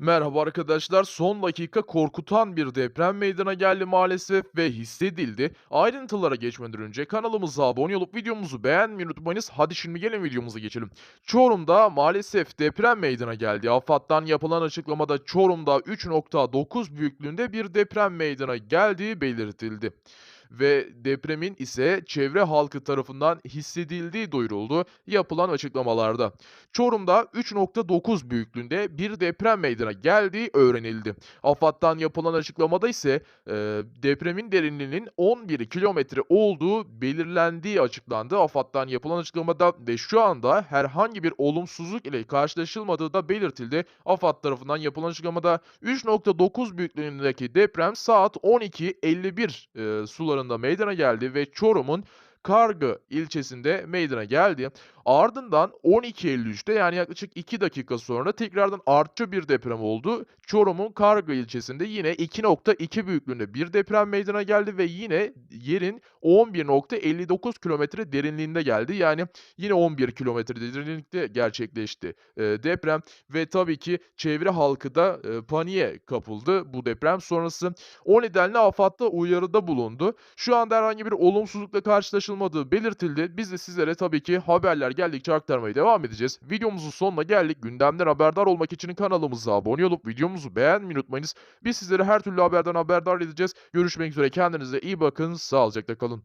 Merhaba arkadaşlar. Son dakika korkutan bir deprem meydana geldi maalesef ve hissedildi. Ayrıntılara geçmeden önce kanalımıza abone olup videomuzu beğenmeyi unutmayınız. Hadi şimdi gelin videomuza geçelim. Çorum'da maalesef deprem meydana geldi. AFAD'dan yapılan açıklamada Çorum'da 3.9 büyüklüğünde bir deprem meydana geldiği belirtildi. Ve depremin ise çevre halkı tarafından hissedildiği duyuruldu yapılan açıklamalarda. Çorum'da 3.9 büyüklüğünde bir deprem meydana geldiği öğrenildi. AFAD'dan yapılan açıklamada ise e, depremin derinliğinin 11 kilometre olduğu belirlendiği açıklandı. AFAD'dan yapılan açıklamada ve şu anda herhangi bir olumsuzluk ile karşılaşılmadığı da belirtildi. AFAD tarafından yapılan açıklamada 3.9 büyüklüğündeki deprem saat 12.51 e, sularında meydana geldi ve Çorum'un Kargı ilçesinde meydana geldi. Ardından 12.53'te yani yaklaşık 2 dakika sonra tekrardan artçı bir deprem oldu. Çorum'un Kargı ilçesinde yine 2.2 büyüklüğünde bir deprem meydana geldi ve yine yerin 11.59 kilometre derinliğinde geldi. Yani yine 11 kilometre derinlikte gerçekleşti e, deprem ve tabii ki çevre halkı da e, paniğe kapıldı bu deprem sonrası. O nedenle AFAD da uyarıda bulundu. Şu anda herhangi bir olumsuzlukla karşılaşılmadığı belirtildi. Biz de sizlere tabii ki haberler geldikçe aktarmaya devam edeceğiz. Videomuzun sonuna geldik. Gündemden haberdar olmak için kanalımıza abone olup videomuzu beğenmeyi unutmayınız. Biz sizleri her türlü haberden haberdar edeceğiz. Görüşmek üzere. Kendinize iyi bakın. Sağlıcakla kalın.